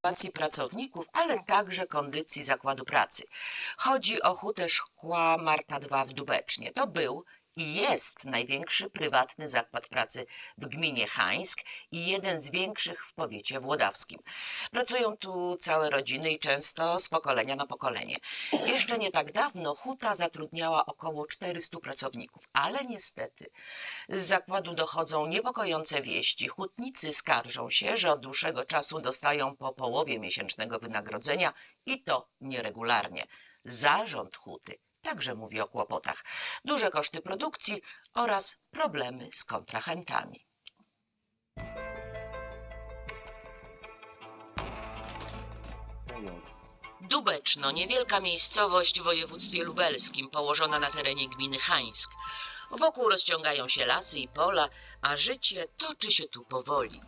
sytuacji pracowników, ale także kondycji zakładu pracy. Chodzi o hutę szkła Marta 2 w Dubecznie. To był i jest największy prywatny zakład pracy w gminie Hańsk i jeden z większych w powiecie włodawskim. Pracują tu całe rodziny i często z pokolenia na pokolenie. Jeszcze nie tak dawno huta zatrudniała około 400 pracowników, ale niestety z zakładu dochodzą niepokojące wieści. Hutnicy skarżą się, że od dłuższego czasu dostają po połowie miesięcznego wynagrodzenia i to nieregularnie. Zarząd huty także mówi o kłopotach, duże koszty produkcji oraz problemy z kontrahentami. Dubeczno, niewielka miejscowość w województwie lubelskim, położona na terenie gminy Hańsk. Wokół rozciągają się lasy i pola, a życie toczy się tu powoli.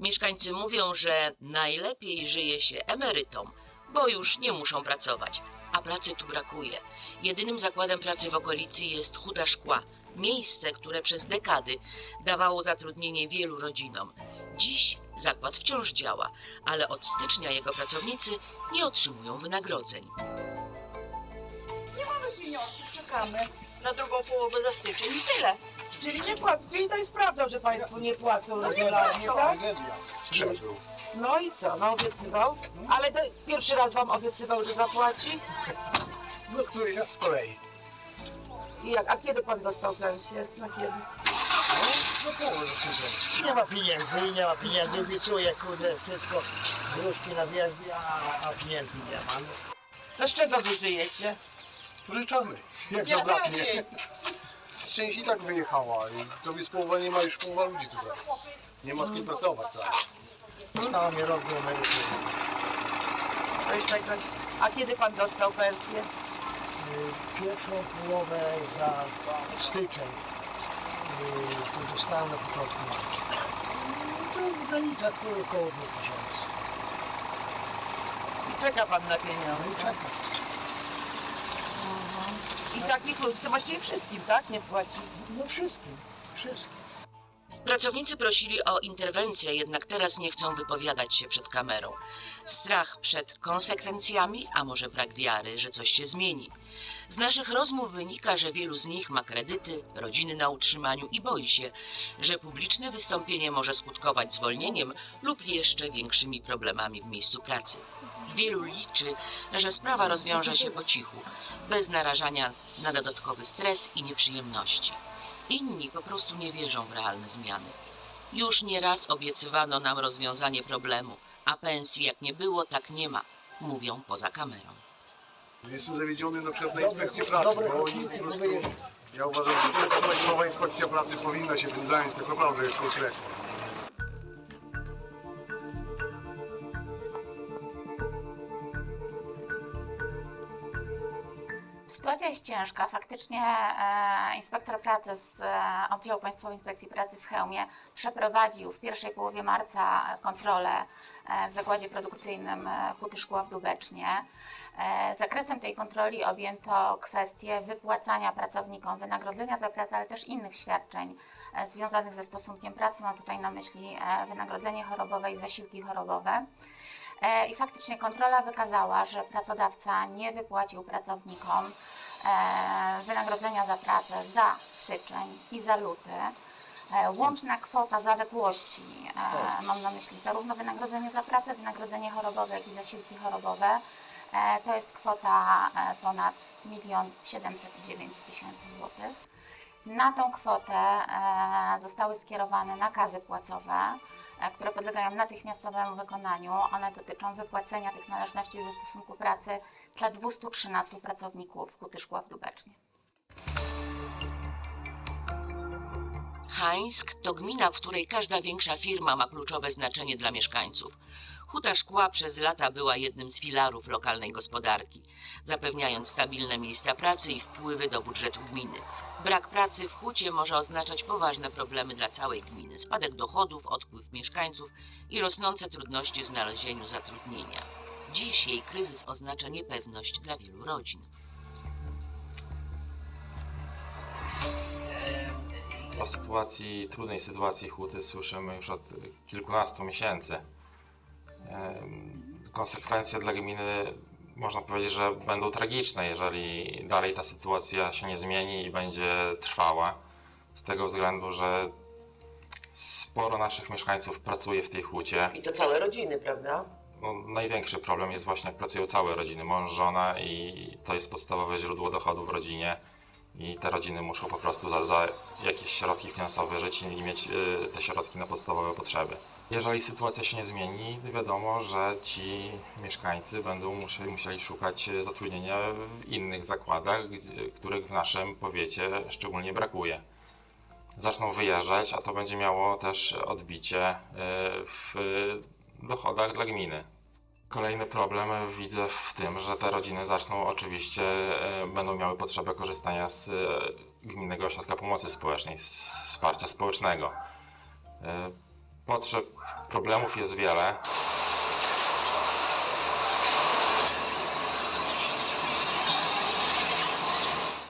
Mieszkańcy mówią, że najlepiej żyje się emerytom, bo już nie muszą pracować, a pracy tu brakuje. Jedynym zakładem pracy w okolicy jest Huta Szkła, miejsce, które przez dekady dawało zatrudnienie wielu rodzinom. Dziś zakład wciąż działa, ale od stycznia jego pracownicy nie otrzymują wynagrodzeń. Nie mamy pieniążków, czekamy na drugą połowę za styczeń i tyle. Czyli nie płacą. Czyli to jest prawdą, że Państwo nie płacą No nie regularnie, płacą. tak? No i co? No obiecywał. Ale to pierwszy raz Wam obiecywał, że zapłaci? No który raz z kolei. I jak? A kiedy Pan dostał pensję? Na kiedy? No połowę do Nie ma pieniędzy i nie ma pieniędzy. Obiecuje kurde wszystko. Gruszki na wierzbie, a, a pieniędzy nie ma. No, To z czego Wy żyjecie? Pożyczamy. Jak Nie zabraknie. Część i tak wyjechała i to jest połowa, nie ma już połowa ludzi tutaj. Nie ma z kim pracować prawie. No nie robię emerytury. To jeszcze jakoś... A kiedy Pan dostał pensję? Y, Pierwszą połowę za styczeń y, to dostałem na początku marca. To granica około 2000. I czeka Pan na No i pieniądze. czekam. I takich ludzi to właściwie wszystkim, tak? Nie płaci. No wszystkim, wszystkim. Pracownicy prosili o interwencję, jednak teraz nie chcą wypowiadać się przed kamerą. Strach przed konsekwencjami, a może brak wiary, że coś się zmieni. Z naszych rozmów wynika, że wielu z nich ma kredyty, rodziny na utrzymaniu i boi się, że publiczne wystąpienie może skutkować zwolnieniem lub jeszcze większymi problemami w miejscu pracy. Wielu liczy, że sprawa rozwiąże się po cichu, bez narażania na dodatkowy stres i nieprzyjemności. Inni po prostu nie wierzą w realne zmiany. Już nieraz obiecywano nam rozwiązanie problemu, a pensji jak nie było, tak nie ma, mówią poza kamerą. Jestem zawiedziony na przykład na inspekcję pracy, bo oni po prostu, ja uważam, że tylko Państwowa Inspekcja Pracy powinna się tym zająć tak naprawdę konkretnie. Jest ciężka. Faktycznie e, inspektor pracy z e, oddziału Państwowej Inspekcji Pracy w Chełmie przeprowadził w pierwszej połowie marca kontrolę e, w zakładzie produkcyjnym Huty Szkła w Dubecznie. Zakresem tej kontroli objęto kwestię wypłacania pracownikom wynagrodzenia za pracę, ale też innych świadczeń związanych ze stosunkiem pracy. Mam tutaj na myśli wynagrodzenie chorobowe i zasiłki chorobowe. I faktycznie kontrola wykazała, że pracodawca nie wypłacił pracownikom wynagrodzenia za pracę za styczeń i za luty. E, Łączna kwota zaległości, e, mam na myśli zarówno wynagrodzenie za pracę, wynagrodzenie chorobowe, jak i zasiłki chorobowe, e, to jest kwota e, ponad 1 709 tysięcy złotych. Na tą kwotę e, zostały skierowane nakazy płacowe, e, które podlegają natychmiastowemu wykonaniu. One dotyczą wypłacenia tych należności ze stosunku pracy dla 213 pracowników Huty Szkła w Dubecznie. Hańsk to gmina, w której każda większa firma ma kluczowe znaczenie dla mieszkańców. Huta Szkła przez lata była jednym z filarów lokalnej gospodarki, zapewniając stabilne miejsca pracy i wpływy do budżetu gminy. Brak pracy w hucie może oznaczać poważne problemy dla całej gminy, spadek dochodów, odpływ mieszkańców i rosnące trudności w znalezieniu zatrudnienia. Dziś jej kryzys oznacza niepewność dla wielu rodzin. O sytuacji, trudnej sytuacji huty słyszymy już od kilkunastu miesięcy. Konsekwencje dla gminy można powiedzieć, że będą tragiczne, jeżeli dalej ta sytuacja się nie zmieni i będzie trwała. Z tego względu, że sporo naszych mieszkańców pracuje w tej hucie. I to całe rodziny, prawda? No, największy problem jest właśnie, jak pracują całe rodziny, mąż, żona i to jest podstawowe źródło dochodu w rodzinie. I te rodziny muszą po prostu za, za jakieś środki finansowe żyć i mieć y, te środki na podstawowe potrzeby. Jeżeli sytuacja się nie zmieni, wiadomo, że ci mieszkańcy będą musieli, musieli szukać y, zatrudnienia w innych zakładach, których w naszym powiecie szczególnie brakuje. Zaczną wyjeżdżać, a to będzie miało też odbicie y, w dochodach dla gminy. Kolejny problem widzę w tym, że te rodziny zaczną oczywiście, e, będą miały potrzebę korzystania z e, Gminnego Ośrodka Pomocy Społecznej, wsparcia społecznego. E, Potrzeb, problemów jest wiele.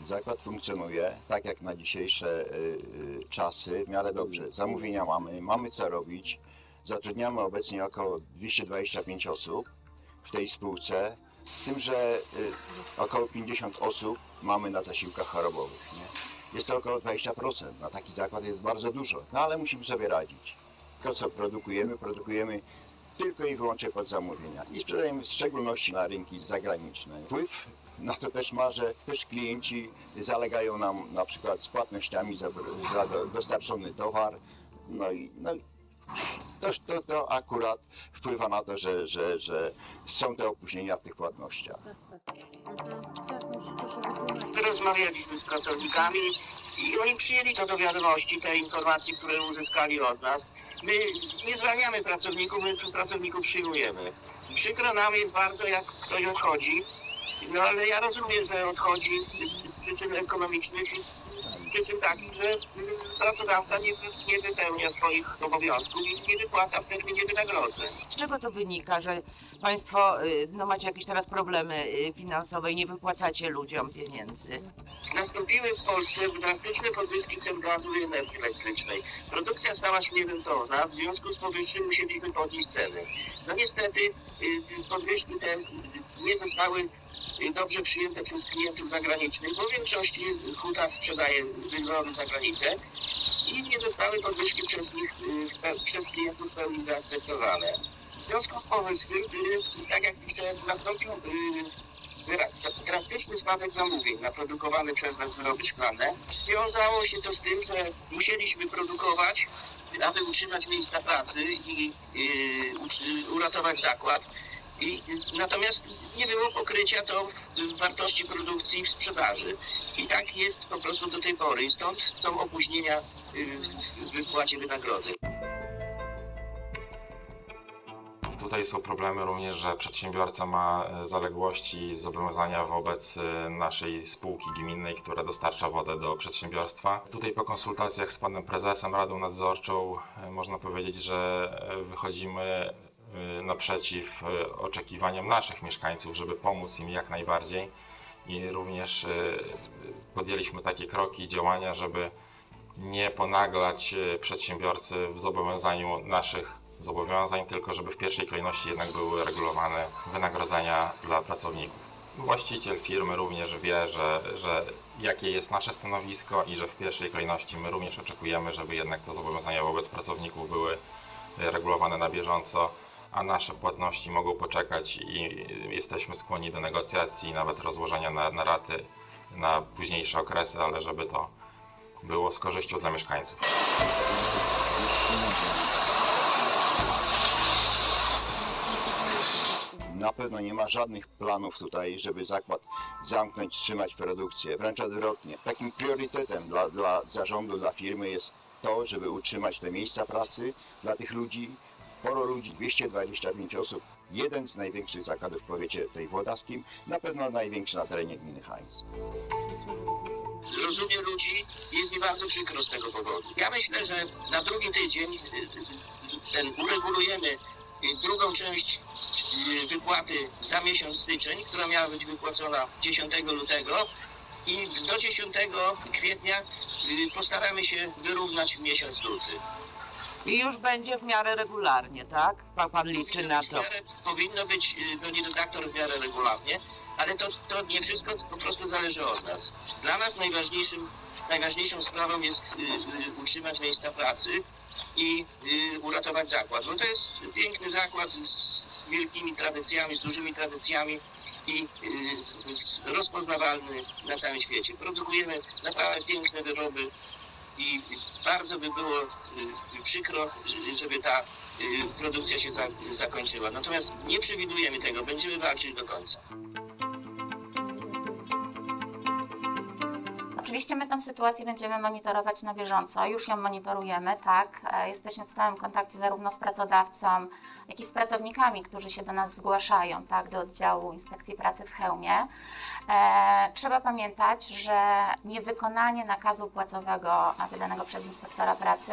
Zakład funkcjonuje tak jak na dzisiejsze czasy, w miarę dobrze. Zamówienia mamy, mamy co robić. Zatrudniamy obecnie około 225 osób w tej spółce, z tym, że y, około 50 osób mamy na zasiłkach chorobowych. Nie? Jest to około 20%. Na taki zakład jest bardzo dużo, no ale musimy sobie radzić. To co produkujemy, produkujemy tylko i wyłącznie pod zamówienia i sprzedajemy w szczególności na rynki zagraniczne. Wpływ na to też ma, że też klienci zalegają nam na przykład z płatnościami za, za do- dostarczony towar. No i no, i to, to, to akurat wpływa na to, że, że, że są te opóźnienia w tych płatnościach. Rozmawialiśmy z pracownikami i oni przyjęli to do wiadomości, te informacje, które uzyskali od nas. My nie zwalniamy pracowników, my pracowników przyjmujemy. Przykro nam jest bardzo, jak ktoś odchodzi, no ale ja rozumiem, że odchodzi z, z przyczyn ekonomicznych i z, z przyczyn takich, że y, pracodawca nie, nie wypełnia swoich obowiązków i nie wypłaca w terminie wynagrodzeń. Z czego to wynika, że Państwo y, no, macie jakieś teraz problemy y, finansowe i nie wypłacacie ludziom pieniędzy? Nastąpiły w Polsce drastyczne podwyżki cen gazu i energii elektrycznej. Produkcja stała się nierentowna, w związku z powyższym musieliśmy podnieść ceny. No niestety y, podwyżki te nie zostały dobrze przyjęte przez klientów zagranicznych, bo w większości huta sprzedaje z wygrodu za granicę i nie zostały podwyżki przez nich, y, przez klientów w pełni zaakceptowane. W związku z powyższym, y, tak jak piszę, nastąpił y, dra- drastyczny spadek zamówień na produkowane przez nas wyroby szklane. Związało się to z tym, że musieliśmy produkować, aby utrzymać miejsca pracy i uratować zakład. I, natomiast nie było pokrycia to w, w wartości produkcji i w sprzedaży. I tak jest po prostu do tej pory. I stąd są opóźnienia y, w, wypłacie wynagrodzeń. Tutaj są problemy również, że przedsiębiorca ma e, zaległości zobowiązania wobec e, naszej spółki gminnej, która dostarcza wodę do przedsiębiorstwa. Tutaj po konsultacjach z panem prezesem, radą nadzorczą można powiedzieć, że wychodzimy naprzeciw e, oczekiwaniom naszych mieszkańców, żeby pomóc im jak najbardziej i również e, podjęliśmy takie kroki i działania, żeby nie ponaglać przedsiębiorcy w zobowiązaniu naszych zobowiązań, tylko żeby w pierwszej kolejności jednak były regulowane wynagrodzenia dla pracowników. Właściciel firmy również wie, że, że jakie jest nasze stanowisko i że w pierwszej kolejności my również oczekujemy, żeby jednak te zobowiązania wobec pracowników były regulowane na bieżąco, a nasze płatności mogą poczekać i jesteśmy skłonni do negocjacji, nawet rozłożenia na, na raty na późniejsze okresy, ale żeby to było z korzyścią dla mieszkańców. Na pewno nie ma żadnych planów tutaj, żeby zakład zamknąć, wstrzymać produkcję. Wręcz odwrotnie. Takim priorytetem dla, dla zarządu, dla firmy jest to, żeby utrzymać te miejsca pracy dla tych ludzi. Sporo ludzi, 225 osób. Jeden z największych zakładów w powiecie tej włodawskim, na pewno największy na terenie gminy Heinz. rozumie ludzi jest mi bardzo przykro z tego powodu. Ja myślę, że na drugi tydzień y, ten uregulujemy y, drugą część y, wypłaty za miesiąc styczeń, która miała być wypłacona 10 lutego i do 10 kwietnia postaramy się wyrównać miesiąc luty. I już będzie w miarę regularnie, tak? Pan, pan liczy na to. miarę- Powinno być, y, pani redaktor, w miarę regularnie, ale to, to nie wszystko po prostu zależy od nas. Dla nas najważniejszym, najważniejszą sprawą jest y, y, utrzymać miejsca pracy i y, uratować zakład. No to jest piękny zakład z, z wielkimi tradycjami, z dużymi tradycjami i y, z, z rozpoznawalny na całym świecie. Produkujemy naprawdę piękne wyroby i bardzo by było y, przykro, żeby ta y, produkcja się za, zakończyła. Natomiast nie przewidujemy tego, będziemy walczyć do końca. Oczywiście my tę sytuację będziemy monitorować na bieżąco, już ją monitorujemy, tak. E, Jesteśmy w stałym kontakcie zarówno z pracodawcą, jak i z pracownikami, którzy się do nas zgłaszają, tak, do oddziału Inspekcji Pracy w Chełmie. E, trzeba pamiętać, że niewykonanie nakazu płacowego a wydanego przez inspektora pracy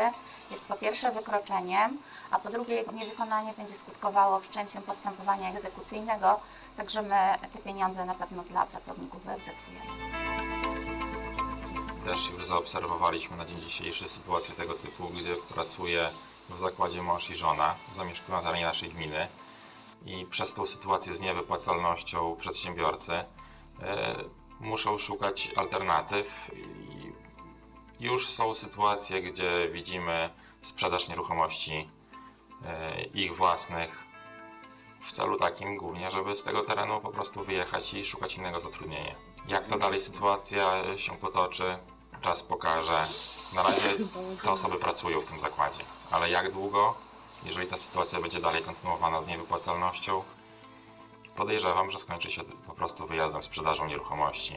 jest po pierwsze wykroczeniem, a po drugie jego niewykonanie będzie skutkowało wszczęciem postępowania egzekucyjnego, także my te pieniądze na pewno dla pracowników wyegzekwujemy. Też już zaobserwowaliśmy na dzień dzisiejszy sytuację tego typu, gdzie pracuje w zakładzie mąż i żona, zamieszkują na terenie naszej gminy i przez tą sytuację z niewypłacalnością przedsiębiorcy e, muszą szukać alternatyw już są sytuacje, gdzie widzimy sprzedaż nieruchomości e, ich własnych w celu takim głównie, żeby z tego terenu po prostu wyjechać i szukać innego zatrudnienia. Jak ta dalej sytuacja się potoczy, czas pokaże. Na razie te osoby pracują w tym zakładzie, ale jak długo, jeżeli ta sytuacja będzie dalej kontynuowana z niewypłacalnością, podejrzewam, że skończy się po prostu wyjazdem, sprzedażą nieruchomości.